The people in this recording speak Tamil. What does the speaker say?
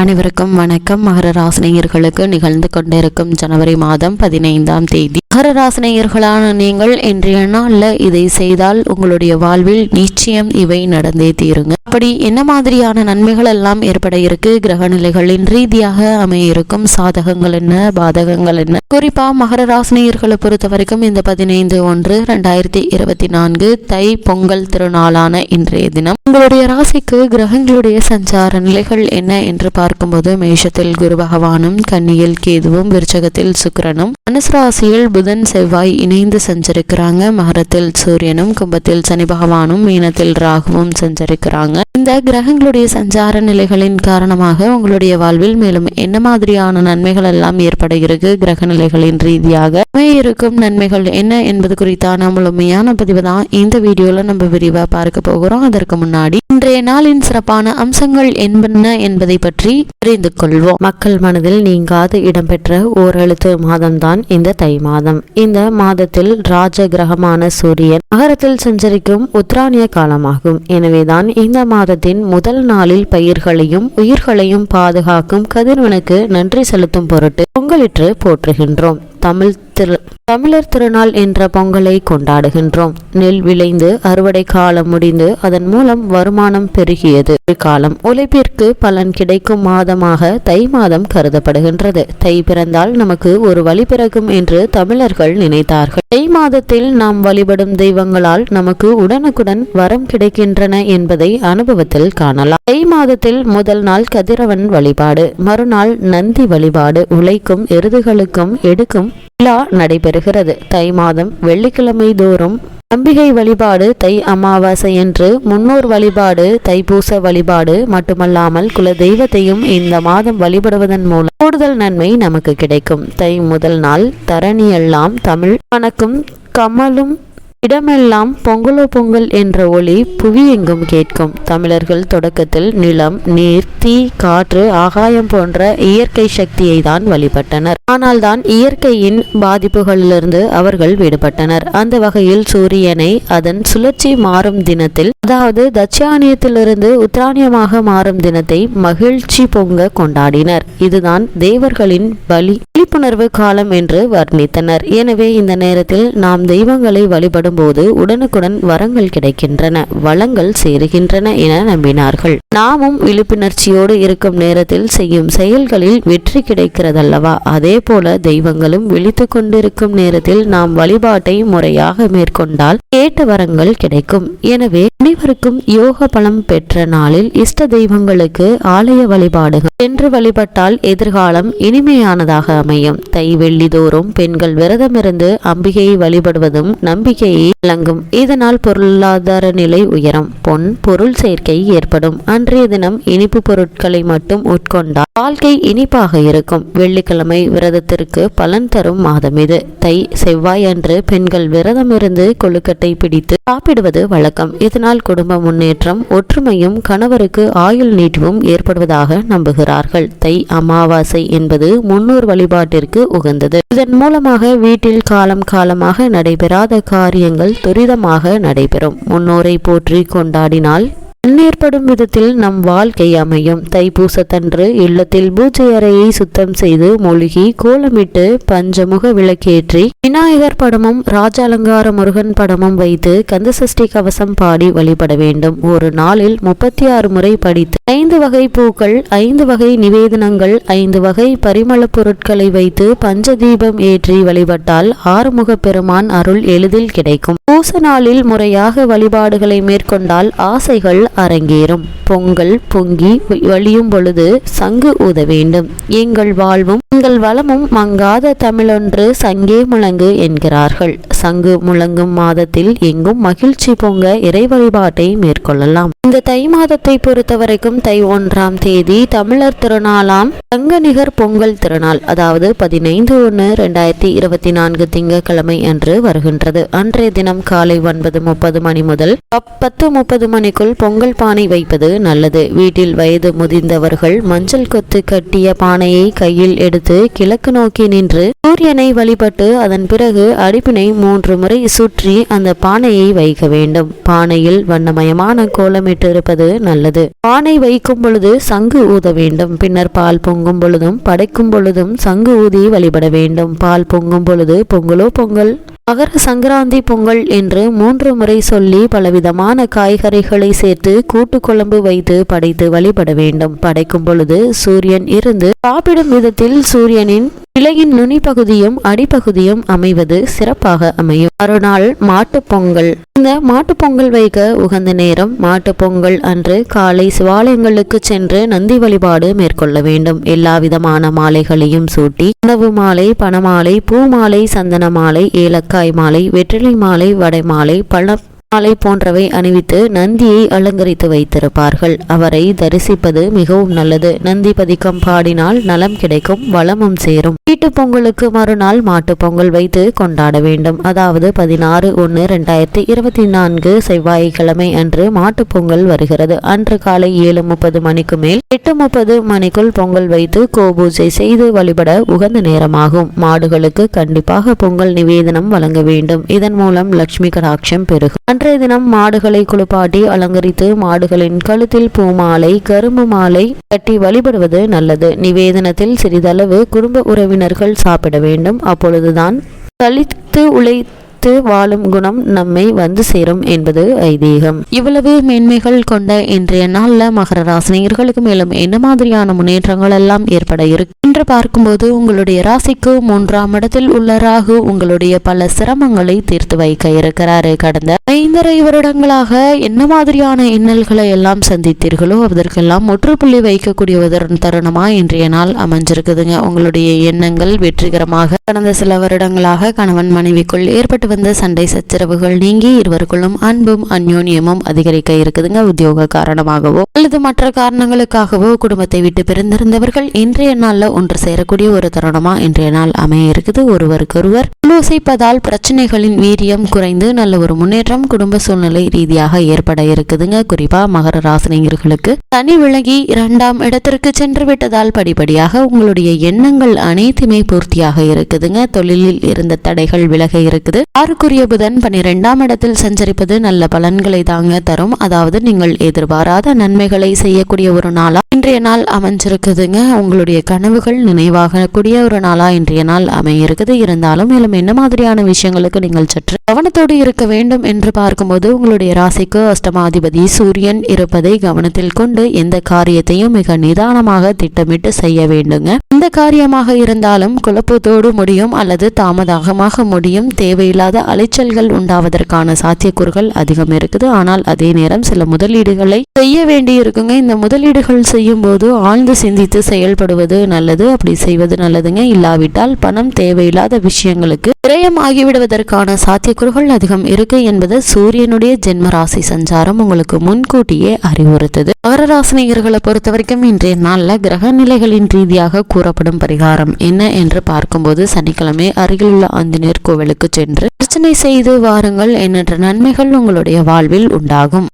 அனைவருக்கும் வணக்கம். மகர ராசினியர்களுக்கு நிகழ்ந்து கொண்டிருக்கும் ஜனவரி மாதம் பதினைந்தாம் தேதி. மகர ராசினியர்களான நீங்கள் இன்றைய நாளில் இதை செய்தால் உங்களுடைய வாழ்வில் நிச்சயம் இவை நடந்தே தீருங்க. அப்படி என்ன மாதிரியான நன்மைகள் எல்லாம் ஏற்பட இருக்கு? கிரக நிலைகளின் ரீதியாக அமைய இருக்கும் சாதகங்கள் என்ன? பாதகங்கள் என்ன? குறிப்பா மகர ராசினியர்களை பொறுத்த வரைக்கும் இந்த பதினைந்து ஒன்று ரெண்டாயிரத்தி இருபத்தி நான்கு தை பொங்கல் திருநாளான இன்றைய தினம். உங்களுடைய ராசிக்கு கிரகங்களுடைய சஞ்சார நிலைகள் என்ன என்று பார்க்கும்போது மேஷத்தில் குரு பகவானும் கன்னியில் கேதுவும் விருச்சகத்தில் சுக்கிரனும். மனசராசியில் ராசியில் புதன் செவ்வாய் இணைந்து சஞ்சரிக்கிறாங்க. மகரத்தில் சூரியனும் கும்பத்தில் சனி பகவானும் மீனத்தில் ராகுவும் சஞ்சரிக்கிறாங்க. இந்த கிரகங்களுடைய சஞ்சார நிலைகளின் காரணமாக உங்களுடைய வாழ்வில் மேலும் என்ன மாதிரியான நன்மைகள் எல்லாம் ஏற்படுகிறது? கிரக நிலைகளின் ரீதியாக இருக்கும் நன்மைகள் என்ன என்பது குறித்தான முழுமையான பதிவு தான் இந்த வீடியோல நம்ம விரிவா பார்க்க போகிறோம். அதற்கு முன்னாடி இன்றைய நாளின் சிறப்பான அம்சங்கள் என்பன என்பதை பற்றி தெரிந்து கொள்வோம். மக்கள் மனதில் நீங்காது இடம்பெற்ற ஓரெழுத்து மாதம்தான் இந்த தை மாதம். இந்த மாதத்தில் ராஜ கிரகமான சூரியன் நகரத்தில் சஞ்சரிக்கும் உத்ராணிய காலமாகும். எனவேதான் இந்த மாதத்தின் முதல் நாளில் பயிர்களையும் உயிர்களையும் பாதுகாக்கும் கதிர்வனுக்கு நன்றி செலுத்தும் பொருட்டு பொங்கலிற்று போற்றுகின்றோம். தமிழ் திரு தமிழர் திருநாள் என்ற பொங்கலை கொண்டாடுகின்றோம். நெல் விளைந்து அறுவடை காலம் முடிந்து அதன் மூலம் வருமானம் பெருகியது. காலம் உழைப்பிற்கு பலன் கிடைக்கும் மாதமாக தை மாதம் கருதப்படுகின்றது. தை பிறந்தால் நமக்கு ஒரு வழி பிறக்கும் என்று தமிழர்கள் நினைத்தார்கள். தை மாதத்தில் நாம் வழிபடும் தெய்வங்களால் நமக்கு உடனுக்குடன் வரம் கிடைக்கின்றன என்பதை அனுபவத்தில் காணலாம். தை மாதத்தில் முதல் நாள் கதிரவன் வழிபாடு மறுநாள் நந்தி வழிபாடு உழைக்கும் எருதுகளுக்கும் எடுக்கும் விழா நடைபெறுகிறது. தை மாதம் வெள்ளிக்கிழமை தோறும் அம்பிகை வழிபாடு தை அமாவாசை என்று முன்னோர் வழிபாடு தைப்பூச வழிபாடு மட்டுமல்லாமல் குல தெய்வத்தையும் இந்த மாதம் வழிபடுவதன் மூலம் கூடுதல் நன்மை நமக்கு கிடைக்கும். தை முதல் நாள் தரணியெல்லாம் தமிழ் வணக்கம் கமலும் இடமெல்லாம் பொங்கலோ பொங்கல் என்ற ஒளி புவியெங்கும் கேட்கும். தமிழர்கள் தொடக்கத்தில் நிலம் நீர் தீ காற்று ஆகாயம் போன்ற இயற்கை சக்தியை தான் வழிபட்டனர். ஆனால் தான் இயற்கையின் பாதிப்புகளிலிருந்து அவர்கள் விடுபட்டனர். அந்த வகையில் சூரியனை அதன் சுழற்சி மாறும் தினத்தில் அதாவது தட்சியானியத்திலிருந்து உத்ராணியமாக மாறும் தினத்தை மகிழ்ச்சி பொங்க கொண்டாடினர். இதுதான் தேவர்களின் பலி. விழிப்புணர்வு காலம் என்று வர்ணித்தனர். எனவே இந்த நேரத்தில் நாம் தெய்வங்களை வழிபடும் போது உடனுக்குடன் வரங்கள் கிடைக்கின்றன வளங்கள் சேருகின்றன என நம்பினார்கள். நாமும் விழிப்புணர்ச்சியோடு இருக்கும் நேரத்தில் செய்யும் செயல்களில் வெற்றி கிடைக்கிறதல்லவா? அதே போல தெய்வங்களும் விழித்து கொண்டிருக்கும் நேரத்தில் நாம் வழிபாட்டை முறையாக மேற்கொண்டால் கேட்ட வரங்கள் கிடைக்கும். எனவே அனைவருக்கும் யோக பலம் பெற்ற நாளில் இஷ்ட தெய்வங்களுக்கு ஆலய வழிபாடுகள். சென்று வழிபட்டால் எதிர்காலம் இனிமையானதாக அமையும். தை வெள்ளி தோறும் பெண்கள் விரதமிருந்து அம்பிகையை வழிபடுவதும் நம்பிக்கையை வழங்கும். இதனால் பொருளாதார நிலை உயரும். பொன் பொருள் சேர்க்கை ஏற்படும். அன்றைய தினம் இனிப்பு பொருட்களை மட்டும் உட்கொண்டால் வாழ்க்கை இனிப்பாக இருக்கும். வெள்ளிக்கிழமை விரதத்திற்கு பலன் தரும் மாதம் இது. தை செவ்வாய் அன்று பெண்கள் விரதமிருந்து கொழுக்கட்டை பிடித்து சாப்பிடுவது வழக்கம். இதனால் குடும்ப முன்னேற்றம் ஒற்றுமையும் கணவருக்கு ஆயுள் நீட்டிவும் ஏற்படுவதாக நம்புகிறார்கள். தை அமாவாசை என்பது முன்னோர் வழிபாட்டிற்கு உகந்தது. இதன் மூலமாக வீட்டில் காலம் காலமாக நடைபெறாத காரியங்கள் துரிதமாக நடைபெறும். முன்னோரை போற்றி கொண்டாடினால் ஏற்படும் விதத்தில் நம் வாழ்க்கை அமையும். தைப்பூசத்தன்று இல்லத்தில் பூஜை அறையை சுத்தம் செய்து மூழ்கி கோலமிட்டு பஞ்சமுக விளக்கேற்றி விநாயகர் படமும் ராஜாலங்கார முருகன் படமும் வைத்து கந்தசஷ்டி கவசம் பாடி வழிபட வேண்டும். ஒரு நாளில் முப்பத்தி ஆறு முறை படித்து ஐந்து வகை பூக்கள் ஐந்து வகை நிவேதனங்கள் ஐந்து வகை பரிமள பொருட்களை வைத்து பஞ்ச தீபம் ஏற்றி வழிபட்டால் ஆறுமுக பெருமான் அருள் எளிதில் கிடைக்கும். பூச நாளில் முறையாக வழிபாடுகளை மேற்கொண்டால் ஆசைகள் அரங்கேறும். பொங்கல் பொங்கி வழியும் பொழுது சங்கு ஊத வேண்டும். எங்கள் வாழ்வும் எங்கள் வளமும் மங்காத தமிழொன்று சங்கே முழங்கு என்கிறார்கள். சங்கு முழங்கும் மாதத்தில் எங்கும் மகிழ்ச்சி பொங்க இறை வழிபாட்டை மேற்கொள்ளலாம். இந்த தை மாதத்தை பொறுத்தவரைக்கும் தை ஒன்றாம் தேதி தமிழர் திருநாளாம் தங்கநிகர் பொங்கல் திருநாள் அதாவது பதினைந்து ஒன்று ரெண்டாயிரத்தி இருபத்தி நான்கு திங்கட்கிழமை அன்று வருகின்றது. அன்றைய தினம் காலை ஒன்பது முப்பது மணி முதல் பத்து முப்பது மணிக்குள் பொங்கல் பொங்கல் பானை வைப்பது நல்லது. வீட்டில் வயது முதிர்ந்தவர்கள் மஞ்சள் கொத்து கட்டிய பானையை கையில் எடுத்து கிழக்கு நோக்கி நின்று சூரியனை வழிபட்டு அதன் பிறகு அடுப்பினை மூன்று முறை சுற்றி அந்த பானையை வைக்க வேண்டும். பானையில் வண்ணமயமான கோலமிட்டு இருப்பது நல்லது. பானை வைக்கும் பொழுது சங்கு ஊத வேண்டும். பின்னர் பால் பொங்கும் பொழுதும் படைக்கும் பொழுதும் சங்கு ஊதி வழிபட வேண்டும். பால் பொங்கும் பொழுது பொங்கலோ பொங்கல் மகர சங்கராந்தி பொங்கல் என்று மூன்று முறை சொல்லி பலவிதமான காய்கறிகளை சேர்த்து கூட்டு குழம்பு வைத்து படைத்து வழிபட வேண்டும். படைக்கும் பொழுது சூரியன் இருந்து சாப்பிடும் விதத்தில் சூரியனின் இலையின் நுனி பகுதியும் அடிப்பகுதியும் அமைவது சிறப்பாக அமையும். மறுநாள் மாட்டுப் பொங்கல். இந்த மாட்டுப் பொங்கல் வைக்க உகந்த நேரம் மாட்டுப்பொங்கல் அன்று காலை சிவாலயங்களுக்கு சென்று நந்தி வழிபாடு மேற்கொள்ள வேண்டும். எல்லா விதமான மாலைகளையும் சூட்டி உணவு மாலை பணமாலை பூ மாலை சந்தன மாலை ஏலக்காய் மாலை வெற்றிலை மாலை வடை மாலை பழ மாலை போன்றவை அணிவித்து நந்தியை அலங்கரித்து வைத்திருப்பார்கள். அவரை தரிசிப்பது மிகவும் நல்லது. நந்தி பதிக்கம் பாடினால் நலம் கிடைக்கும் வளமும் சேரும். வீட்டு பொங்கலுக்கு மறுநாள் மாட்டுப் பொங்கல் வைத்து கொண்டாட வேண்டும். அதாவது பதினாறு ஒன்று ரெண்டாயிரத்தி இருபத்தி நான்கு செவ்வாய்க்கிழமை அன்று மாட்டு பொங்கல் வருகிறது. அன்று காலை ஏழு முப்பது மணிக்கு மேல் எட்டு முப்பது மணிக்குள் பொங்கல் வைத்து கோபூஜை செய்து வழிபட உகந்த நேரமாகும். மாடுகளுக்கு கண்டிப்பாக பொங்கல் நிவேதனம் வழங்க வேண்டும். இதன் மூலம் லட்சுமி கடாட்சம் பெருகும். அன்றைய தினம் மாடுகளை குளிப்பாட்டி அலங்கரித்து மாடுகளின் கழுத்தில் பூமாலை கரும்பு மாலை கட்டி வழிபடுவது நல்லது. நிவேதனத்தில் சிறிதளவு குடும்ப உறவினர்கள் சாப்பிட வேண்டும். அப்பொழுதுதான் கழித்து உழைத்து வாழும் குணம் நம்மை வந்து சேரும் என்பது ஐதீகம். இவ்வளவு மேன்மைகள் கொண்ட இன்றைய நாள்ல மகர ராசினியர்களுக்கு மேலும் என்ன மாதிரியான முன்னேற்றங்கள் எல்லாம் ஏற்பட இருக்கு என்று பார்க்கும்போது உங்களுடைய ராசிக்கு மூன்றாம் இடத்தில் உள்ள ராகு உங்களுடைய பல சிரமங்களை தீர்த்து வைக்க இருக்கிறாரு. கடந்த ஐந்தரை வருடங்களாக என்ன மாதிரியான இன்னல்களை எல்லாம் சந்தித்தீர்களோ அதற்கெல்லாம் முற்றுப்புள்ளி வைக்கக்கூடிய ஒரு தருணமா இன்றைய நாள் அமைஞ்சிருக்குதுங்க. உங்களுடைய எண்ணங்கள் வெற்றிகரமாக கடந்த சில வருடங்களாக கணவன் மனைவிக்குள் ஏற்பட்டு வந்த சண்டை சச்சரவுகள் நீங்கி இருவருக்குள்ளும் அன்பும் அந்யோன்யமும் அதிகரிக்க இருக்குதுங்க உத்தியோக காரணமாகவோ அல்லது மற்ற காரணங்களுக்காகவோ குடும்பத்தை விட்டு பிரிந்திருந்தவர்கள் இன்றைய நாள்ல ஒன்று சேரக்கூடிய ஒரு தருணமா இன்றைய நாள் அமைய இருக்குது. ஒருவருக்கொருவர் யோசிப்பதால் பிரச்சனைகளின் வீரியம் குறைந்து நல்ல ஒரு முன்னேற்றம் குடும்ப சூழ்நிலை ரீதியாக ஏற்பட இருக்குதுங்க. குறிப்பா மகர ராசினியர்களுக்கு தனி விலகி இரண்டாம் இடத்திற்கு சென்று விட்டதால் படிப்படியாக உங்களுடைய எண்ணங்கள் அனைத்துமே பூர்த்தியாக இருக்குதுங்க. தொழிலில் இருந்த தடைகள் விலக இருக்குது. ஆறுக்குரிய புதன் பனிரெண்டாம் இடத்தில் சஞ்சரிப்பது நல்ல பலன்களை தாங்க தரும். அதாவது நீங்கள் எதிர்பாராத நன்மைகளை செய்யக்கூடிய ஒரு நாளா இன்றைய நாள் அமைஞ்சிருக்குதுங்க. உங்களுடைய கனவுகள் நினைவாகக்கூடிய ஒரு நாளா இன்றைய நாள் அமையிருக்குது. இருந்தாலும் மேலும் என்ன மாதிரியான விஷயங்களுக்கு நீங்கள் சற்று கவனத்தோடு இருக்க வேண்டும் என்று பார்க்கும்போது உங்களுடைய ராசிக்கு அஷ்டமாதிபதி சூரியன் இருப்பதை கவனத்தில் கொண்டு எந்த காரியத்தையும் மிக நிதானமாக திட்டமிட்டு செய்ய வேண்டுங்க. இந்த காரியமாக இருந்தாலும் குழப்பத்தோடு முடியும் அல்லது தாமதமாக முடியும். தேவையில்லாத அலைச்சல்கள் உண்டாவதற்கான சாத்தியக்கூறுகள் அதிகம் இருக்குது. ஆனால் அதே நேரம் சில முதலீடுகளை செய்ய வேண்டி இருக்குங்க. இந்த முதலீடுகள் செய்யும் போது ஆழ்ந்து சிந்தித்து செயல்படுவது நல்லது அப்படி செய்வது நல்லதுங்க. இல்லாவிட்டால் பணம் தேவையில்லாத விஷயங்களுக்கு விரயம் ஆகிவிடுவதற்கான சாத்தியக்கூறுகள் அதிகம் இருக்கு என்பது சூரியனுடைய ஜென்மராசி சஞ்சாரம் உங்களுக்கு முன்கூட்டியே அறிவுறுத்தது. மகர பொறுத்த வரைக்கும் இன்றைய நாளில் கிரக நிலைகளின் ரீதியாக கூறப்படும் பரிகாரம் என்ன என்று பார்க்கும்போது சனிக்கிழமை அருகிலுள்ள ஆஞ்சநேயர் கோவிலுக்கு சென்று அர்ச்சனை செய்து வாருங்கள் எண்ணற்ற நன்மைகள் உங்களுடைய வாழ்வில் உண்டாகும்.